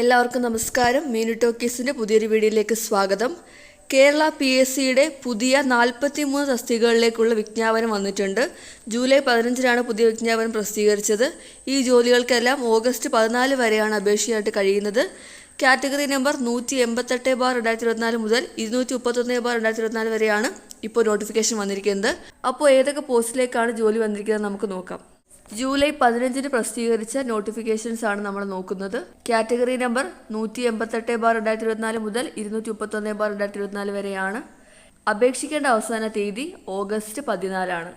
എല്ലാവർക്കും നമസ്കാരം. മീനു ടോക്കീസിന്റെ പുതിയൊരു വീഡിയോയിലേക്ക് സ്വാഗതം. കേരള പി എസ് സിയുടെ പുതിയ നാൽപ്പത്തി മൂന്ന് തസ്തികകളിലേക്കുള്ള വിജ്ഞാപനം വന്നിട്ടുണ്ട്. ജൂലൈ പതിനഞ്ചിനാണ് പുതിയ വിജ്ഞാപനം പ്രസിദ്ധീകരിച്ചത്. ഈ ജോലികൾക്കെല്ലാം ഓഗസ്റ്റ് പതിനാല് വരെയാണ് അപേക്ഷയായിട്ട് കഴിയുന്നത്. കാറ്റഗറി നമ്പർ നൂറ്റി എൺപത്തെട്ട് ബാർ രണ്ടായിരത്തി ഇരുപത്തിനാല് മുതൽ ഇരുന്നൂറ്റി മുപ്പത്തൊന്ന് ബാർ രണ്ടായിരത്തി ഇരുപത്തിനാല് വരെയാണ് ഇപ്പോൾ നോട്ടിഫിക്കേഷൻ വന്നിരിക്കുന്നത്. അപ്പോൾ ഏതൊക്കെ പോസ്റ്റിലേക്കാണ് ജോലി വന്നിരിക്കുന്നത് നമുക്ക് നോക്കാം. ജൂലൈ പതിനഞ്ചിന് പ്രസിദ്ധീകരിച്ച നോട്ടിഫിക്കേഷൻസ് ആണ് നമ്മൾ നോക്കുന്നത്. കാറ്റഗറി നമ്പർ നൂറ്റി എൺപത്തെട്ട് ബാർ രണ്ടായിരത്തി ഇരുപത്തിനാല് മുതൽ ഇരുന്നൂറ്റി മുപ്പത്തൊന്ന് ബാർ രണ്ടായിരത്തി ഇരുപത്തിനാല് വരെയാണ്. അപേക്ഷിക്കേണ്ട അവസാന തീയതി ഓഗസ്റ്റ് പതിനാലാണ്.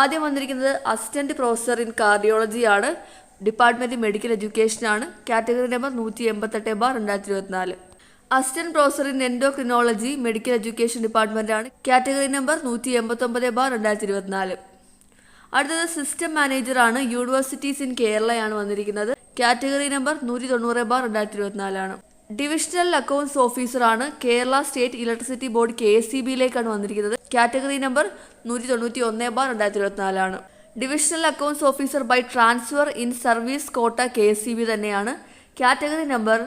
ആദ്യം വന്നിരിക്കുന്നത് അസിസ്റ്റന്റ് പ്രൊഫസർ ഇൻ കാർഡിയോളജി ആണ്. ഡിപ്പാർട്ട്മെന്റ് മെഡിക്കൽ എഡ്യൂക്കേഷൻ ആണ്. കാറ്റഗറി നമ്പർ നൂറ്റി എൺപത്തെട്ട് ബാർ രണ്ടായിരത്തി ഇരുപത്തിനാല് assistant professor in endocrinology medical education department ആണ്. കാറ്റഗറി നമ്പർ നൂറ്റി എൺപത്തൊമ്പത് ബാർ രണ്ടായിരത്തി ഇരുപത്തിനാല് അടുത്തത് സിസ്റ്റം മാനേജർ ആണ്. യൂണിവേഴ്സിറ്റീസ് ഇൻ കേരളയാണ് വന്നിരിക്കുന്നത്. കാറ്റഗറി നമ്പർ നൂറ്റി തൊണ്ണൂറ് ബാർ രണ്ടായിരത്തി ഇരുപത്തിനാലാണ് ഡിവിഷണൽ അക്കൗണ്ട്സ് ഓഫീസർ ആണ് Kerala state electricity board K S C ബിയിലേക്കാണ് വന്നിരിക്കുന്നത്. കാറ്റഗറി നമ്പർ നൂറ്റി തൊണ്ണൂറ്റി ഒന്ന് ബാർ രണ്ടായിരത്തി ഇരുപത്തിനാലാണ് divisional accounts officer by transfer in service quota K S C B തന്നെയാണ്. കാറ്റഗറി നമ്പർ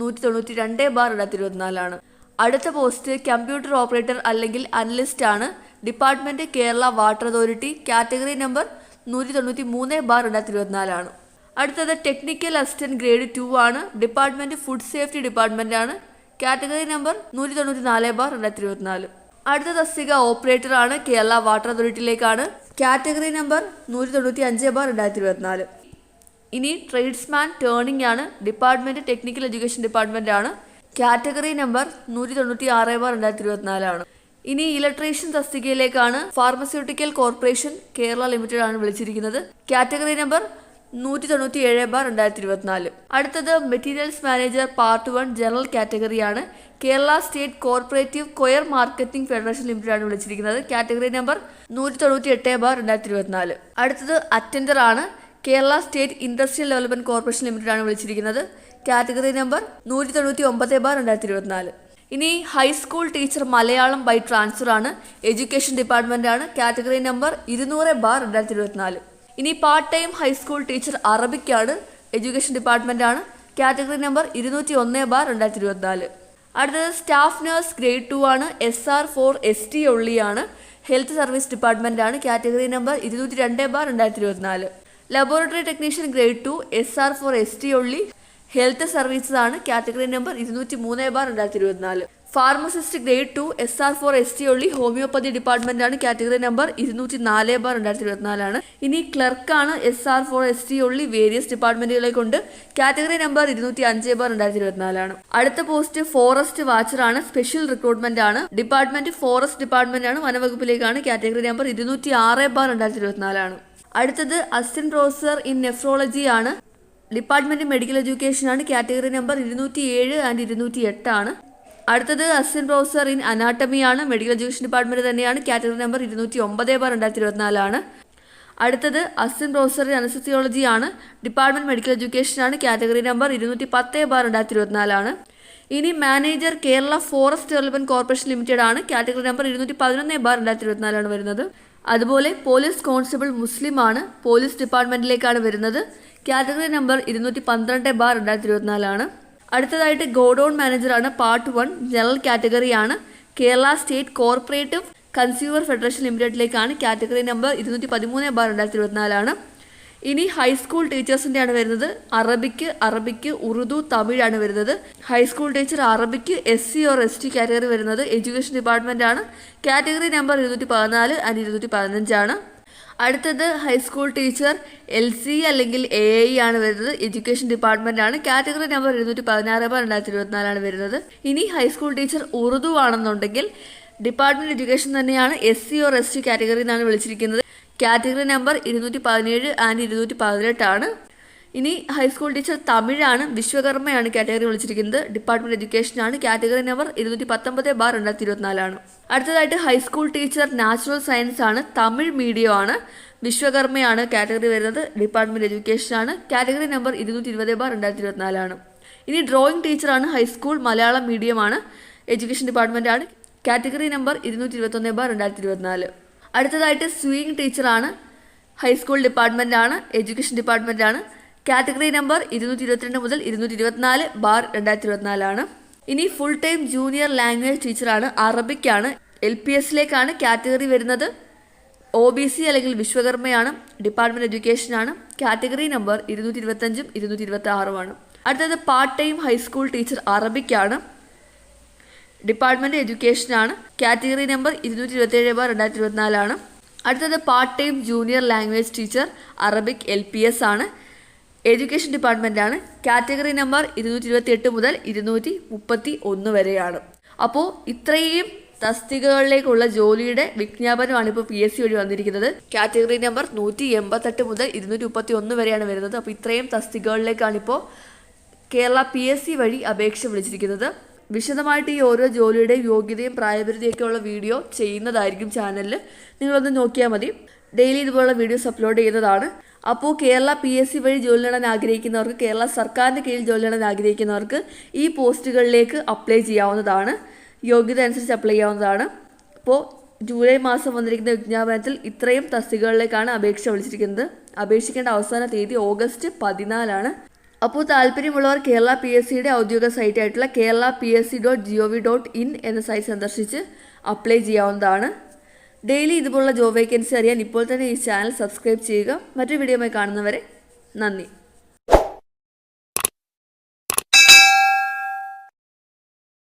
നൂറ്റി തൊണ്ണൂറ്റി രണ്ട് ബാർ രണ്ടായിരത്തി ഇരുപത്തിനാലാണ് അടുത്ത പോസ്റ്റ് കമ്പ്യൂട്ടർ ഓപ്പറേറ്റർ അല്ലെങ്കിൽ അനലിസ്റ്റ് ആണ്. Department Kerala water authority category number നൂറ്റി തൊണ്ണൂറ്റി മൂന്ന് ബാർ രണ്ടായിരത്തി ഇരുപത്തിനാലാണ് അടുത്തത് ടെക്നിക്കൽ അസിസ്റ്റന്റ് ഗ്രേഡ് ടു ആണ്. ഡിപ്പാർട്ട്മെന്റ് ഫുഡ് സേഫ്റ്റി ഡിപ്പാർട്ട്മെന്റ് ആണ്. കാറ്റഗറി നമ്പർ നൂറ്റി തൊണ്ണൂറ്റി നാല് ബാർ രണ്ടായിരത്തി ഇരുപത്തിനാല് അടുത്ത തസ്തിക ഓപ്പറേറ്റർ ആണ്. കേരള വാട്ടർ അതോറിറ്റിയിലേക്കാണ് കാറ്റഗറി നമ്പർ നൂറ്റി തൊണ്ണൂറ്റി അഞ്ച് ബാർ രണ്ടായിരത്തി ഇരുപത്തിനാല് ഇനി ട്രേഡ്സ്മാൻ ടേണിംഗ് ആണ്. ഡിപ്പാർട്ട്മെന്റ് ടെക്നിക്കൽ എഡ്യൂക്കേഷൻ ഡിപ്പാർട്ട്മെന്റ് ആണ്. കാറ്റഗറി നമ്പർ നൂറ്റി തൊണ്ണൂറ്റി ആറ് ബാർ രണ്ടായിരത്തി ഇരുപത്തിനാലാണ് ഇനി ഇലക്ട്രീഷ്യൻ തസ്തികയിലേക്കാണ് ഫാർമസ്യൂട്ടിക്കൽ കോർപ്പറേഷൻ കേരള ലിമിറ്റഡ് ആണ് വിളിച്ചിരിക്കുന്നത്. കാറ്റഗറി നമ്പർ നൂറ്റി തൊണ്ണൂറ്റി ഏഴ് ബാർ രണ്ടായിരത്തി ഇരുപത്തിനാല് അടുത്തത് materials manager part one general കാറ്റഗറിയാണ് Kerala state cooperative coir marketing federation limited ആണ് വിളിച്ചിരിക്കുന്നത്. കാറ്റഗറി നമ്പർ നൂറ്റി തൊണ്ണൂറ്റി എട്ട് ബാർ രണ്ടായിരത്തി ഇരുപത്തിനാല് അടുത്തത് അറ്റൻഡർ ആണ് Kerala state industrial development corporation limited ആണ് വിളിച്ചിരിക്കുന്നത്. കാറ്റഗറി നമ്പർ നൂറ്റി തൊണ്ണൂറ്റി ഒമ്പത് ബാർ രണ്ടായിരത്തി ഇരുപത്തിനാല് ഇനി high school teacher Malayalam by transfer ആണ്. എഡ്യൂക്കേഷൻ ഡിപ്പാർട്ട്മെന്റ് ആണ്. കാറ്റഗറി നമ്പർ ഇരുന്നൂറ് ബാർ രണ്ടായിരത്തി ഇരുപത്തിനാല് ഇനി part time high school teacher അറബിക്കാണ് education department ആണ് കാറ്റഗറി നമ്പർ ഇരുന്നൂറ്റി ഒന്ന് ബാർ രണ്ടായിരത്തി ഇരുപത്തിനാല് അടുത്തത് സ്റ്റാഫ് നഴ്സ് ഗ്രേഡ് ടു ആണ്. S R for S T ഒള്ളിയാണ് health service department ആണ്. കാറ്റഗറി നമ്പർ ഇരുന്നൂറ്റി രണ്ട് ബാർ രണ്ടായിരത്തി ഇരുപത്തിനാല് laboratory technician grade two S R for S T only health services ആണ് കാറ്റഗറി നമ്പർ ഇരുന്നൂറ്റി മൂന്ന് ബാർ രണ്ടായിരത്തി ഇരുപത്തിനാല് pharmacist grade two S R for S T only homoeopathy department ആണ് കാറ്റഗറി നമ്പർ ഇരുന്നൂറ്റി നാല് ബാർ രണ്ടായിരത്തി ഇരുപത്തിനാലാണ് ഇനി ക്ലർക്കാണ് S R for S T only various ഡിപ്പാർട്ട്മെന്റുകളെ കൊണ്ട് കാറ്റഗറി നമ്പർ ഇരുന്നൂറ്റി അഞ്ച് ബാർ രണ്ടായിരത്തി ഇരുപത്തിനാലാണ് അടുത്ത പോസ്റ്റ് ഫോറസ്റ്റ് വാച്ചറാണ് സ്പെഷ്യൽ റിക്രൂട്ട്മെന്റ് ആണ് ഡിപ്പാർട്ട്മെന്റ് ഫോറസ്റ്റ് ഡിപ്പാർട്ട്മെന്റ് ആണ് വനവകുപ്പിലേക്കാണ് കാറ്റഗറി നമ്പർ ഇരുന്നൂറ്റി ആറ് ബാർ രണ്ടായിരത്തി ഇരുപത്തിനാലാണ് അടുത്തത് അസിസ്റ്റന്റ് പ്രൊഫസർ ഇൻ നെഫ്രോളജി ആണ് ഡിപ്പാർട്ട്മെന്റ് മെഡിക്കൽ എഡ്യൂക്കേഷൻ ആണ് കാറ്റഗറി നമ്പർ ഇരുന്നൂറ്റി ഏഴ് ആൻഡ് ഇരുന്നൂറ്റി എട്ടാണ് അടുത്തത് അസിസ്റ്റന്റ് പ്രൊഫസർ ഇൻ അനാട്ടമി ആണ്. മെഡിക്കൽ എഡ്യൂക്കേഷൻ ഡിപ്പാർട്ട്മെന്റ് തന്നെയാണ് കാറ്റഗറി നമ്പർ ഇരുന്നൂറ്റി ഒമ്പത് ബാർ രണ്ടായിരത്തി ഇരുപത്തിനാലാണ് അടുത്തത് അസിസ്റ്റന്റ് പ്രൊഫസർ ഇൻ അനസ്തിയോളജി ആണ്. ഡിപ്പാർട്ട്മെന്റ് മെഡിക്കൽ എഡ്യൂക്കേഷൻ ആണ് കാറ്റഗറി നമ്പർ ഇരുന്നൂറ്റി പത്ത് ബാർ രണ്ടായിരത്തി ഇരുപത്തിനാലാണ് ഇനി manager Kerala forest development corporation limited ആണ് കാറ്റഗറി നമ്പർ ഇരുന്നൂറ്റി പതിനൊന്ന് ബാർ രണ്ടായിരത്തി ഇരുപത്തിനാലാണ് വരുന്നത്. അതുപോലെ പോലീസ് കോൺസ്റ്റബിൾ മുസ്ലിമാണ് പോലീസ് ഡിപ്പാർട്ട്മെന്റിലേക്കാണ് വരുന്നത്. കാറ്റഗറി നമ്പർ ഇരുന്നൂറ്റി പന്ത്രണ്ട് ബാർ രണ്ടായിരത്തി ഇരുപത്തിനാലാണ് അടുത്തതായിട്ട് ഗോഡൌൺ മാനേജറാണ് part one general കാറ്റഗറിയാണ് Kerala state cooperative consumer federation ലിമിറ്റഡിലേക്കാണ് category number ഇരുന്നൂറ്റി പതിമൂന്ന് ബാർ രണ്ടായിരത്തി ഇരുപത്തിനാലാണ് ഇനി ഹൈസ്കൂൾ ടീച്ചേഴ്സിന്റെ ആണ് വരുന്നത്. അറബിക്ക് അറബിക്ക് ഉറുദു തമിഴാണ് വരുന്നത്. High school teacher Arabic S C or S T category വരുന്നത്. എഡ്യൂക്കേഷൻ ഡിപ്പാർട്ട്മെന്റ് ആണ് കാറ്റഗറി നമ്പർ ഇരുന്നൂറ്റി പതിനാല് ആൻഡ് ഇരുന്നൂറ്റി പതിനഞ്ചാണ് അടുത്തത് high school teacher L C അല്ലെങ്കിൽ എ ഐ ആണ് വരുന്നത്. എഡ്യൂക്കേഷൻ ഡിപ്പാർട്ട്മെന്റ് ആണ് കാറ്റഗറി നമ്പർ ഇരുന്നൂറ്റി പതിനാറ് ബാർ രണ്ടായിരത്തി ഇരുപത്തിനാലാണ് വരുന്നത്. ഇനി ഹൈസ്കൂൾ ടീച്ചർ ഉറുദു ആണെന്നുണ്ടെങ്കിൽ ഡിപ്പാർട്ട്മെന്റ് എഡ്യൂക്കേഷൻ തന്നെയാണ്. S C or S T category എന്നാണ് വിളിച്ചിരിക്കുന്നത്. കാറ്റഗറി നമ്പർ ഇരുന്നൂറ്റി പതിനേഴ് ആൻഡ് ഇരുന്നൂറ്റി പതിനെട്ടാണ് ഇനി ഹൈസ്കൂൾ ടീച്ചർ തമിഴാണ് വിശ്വകർമ്മയാണ് കാറ്റഗറി വിളിച്ചിരിക്കുന്നത്. ഡിപ്പാർട്ട്മെന്റ് എഡ്യൂക്കേഷനാണ് കാറ്റഗറി നമ്പർ ഇരുന്നൂറ്റി പത്തൊമ്പത് ബാർ രണ്ടായിരത്തി ഇരുപത്തിനാലാണ് അടുത്തതായിട്ട് ഹൈസ്കൂൾ ടീച്ചർ നാച്ചുറൽ സയൻസ് ആണ്. തമിഴ് മീഡിയം ആണ്. വിശ്വകർമ്മയാണ് കാറ്റഗറി വരുന്നത്. ഡിപ്പാർട്ട്മെന്റ് എഡ്യൂക്കേഷനാണ് കാറ്റഗറി നമ്പർ ഇരുന്നൂറ്റി ഇരുപത് ബാർ രണ്ടായിരത്തി ഇരുപത്തിനാലാണ് ഇനി ഡ്രോയിങ് ടീച്ചറാണ് ഹൈസ്കൂൾ മലയാളം മീഡിയമാണ് എഡ്യൂക്കേഷൻ ഡിപ്പാർട്ട്മെന്റ് കാറ്റഗറി നമ്പർ ഇരുന്നൂറ്റി ഇരുപത്തൊന്ന് ബാർ രണ്ടായിരത്തി ഇരുപത്തിനാല് അടുത്തതായിട്ട് സ്വിംഗ് ടീച്ചറാണ് ഹൈസ്കൂൾ ഡിപ്പാർട്ട്മെന്റാണ് എഡ്യൂക്കേഷൻ ഡിപ്പാർട്ട്മെന്റാണ് കാറ്റഗറി നമ്പർ ഇരുന്നൂറ്റി ഇരുപത്തിരണ്ട് മുതൽ ഇരുന്നൂറ്റി ഇരുപത്തിനാല് ബാർ രണ്ടായിരത്തി ഇരുപത്തിനാലാണ് ഇനി ഫുൾ ടൈം ജൂനിയർ ലാംഗ്വേജ് ടീച്ചറാണ് അറബിക്കാണ് എൽ പി എസിലേക്കാണ് കാറ്റഗറി വരുന്നത്. ഒ ബി സി അല്ലെങ്കിൽ വിശ്വകർമ്മയാണ് ഡിപ്പാർട്ട്മെന്റ് എഡ്യൂക്കേഷനാണ് കാറ്റഗറി നമ്പർ ഇരുന്നൂറ്റി ഇരുപത്തഞ്ചും ഇരുന്നൂറ്റി ഇരുപത്തി ആറുമാണ് അടുത്തത് part time high school teacher അറബിക്കാണ് department എഡ്യൂക്കേഷനാണ് കാറ്റഗറി നമ്പർ ഇരുന്നൂറ്റി ഇരുപത്തേഴ് ബാർ രണ്ടായിരത്തി ഇരുപത്തിനാലാണ് അടുത്തത് part time junior language teacher Arabic L P S ആണ്. എഡ്യൂക്കേഷൻ ഡിപ്പാർട്ട്മെന്റാണ് കാറ്റഗറി നമ്പർ ഇരുന്നൂറ്റി ഇരുപത്തി എട്ട് മുതൽ ഇരുന്നൂറ്റി മുപ്പത്തി ഒന്ന് വരെയാണ്. അപ്പോൾ ഇത്രയും തസ്തികകളിലേക്കുള്ള ജോലിയുടെ വിജ്ഞാപനമാണ് ഇപ്പോൾ പി എസ് സി വഴി വന്നിരിക്കുന്നത്. കാറ്റഗറി നമ്പർ നൂറ്റി എൺപത്തെട്ട് മുതൽ ഇരുന്നൂറ്റി മുപ്പത്തി ഒന്ന് വരെയാണ് വരുന്നത്. അപ്പോൾ ഇത്രയും തസ്തികകളിലേക്കാണ് ഇപ്പോൾ കേരള പി എസ് സി വഴി അപേക്ഷ വിളിച്ചിരിക്കുന്നത്. വിശദമായിട്ട് ഈ ഓരോ ജോലിയുടെയും യോഗ്യതയും പ്രായപരിധിയൊക്കെ ഉള്ള വീഡിയോ ചെയ്യുന്നതായിരിക്കും ചാനലിൽ നിങ്ങളൊന്ന് നോക്കിയാൽ മതി. ഡെയിലി ഇതുപോലുള്ള വീഡിയോസ് അപ്ലോഡ് ചെയ്യുന്നതാണ്. അപ്പോൾ കേരള പി എസ് സി വഴി ജോലി നേടാൻ ആഗ്രഹിക്കുന്നവർക്ക് കേരള സർക്കാരിന്റെ കീഴിൽ ജോലി നേടാൻ ആഗ്രഹിക്കുന്നവർക്ക് ഈ പോസ്റ്റുകളിലേക്ക് അപ്ലൈ ചെയ്യാവുന്നതാണ്. യോഗ്യത അനുസരിച്ച് അപ്ലൈ ചെയ്യാവുന്നതാണ്. അപ്പോൾ ജൂലൈ മാസം വന്നിരിക്കുന്ന വിജ്ഞാപനത്തിൽ ഇത്രയും തസ്തികകളിലേക്കാണ് അപേക്ഷ വിളിച്ചിരിക്കുന്നത്. അപേക്ഷിക്കേണ്ട അവസാന തീയതി ഓഗസ്റ്റ് പതിനാലാണ്. അപ്പോൾ താല്പര്യമുള്ളവർ കേരള പി എസ് സിയുടെ ഔദ്യോഗിക സൈറ്റ് ആയിട്ടുള്ള Kerala P S C dot G O V dot in എന്ന സൈറ്റ് സന്ദർശിച്ച് അപ്ലൈ ചെയ്യാവുന്നതാണ്. ഡെയിലി ഇതുപോലുള്ള ജോബ് വേക്കൻസി അറിയാൻ ഇപ്പോൾ തന്നെ ഈ ചാനൽ സബ്സ്ക്രൈബ് ചെയ്യുക. മറ്റൊരു വീഡിയോയുമായി കാണുന്നവരെ നന്ദി.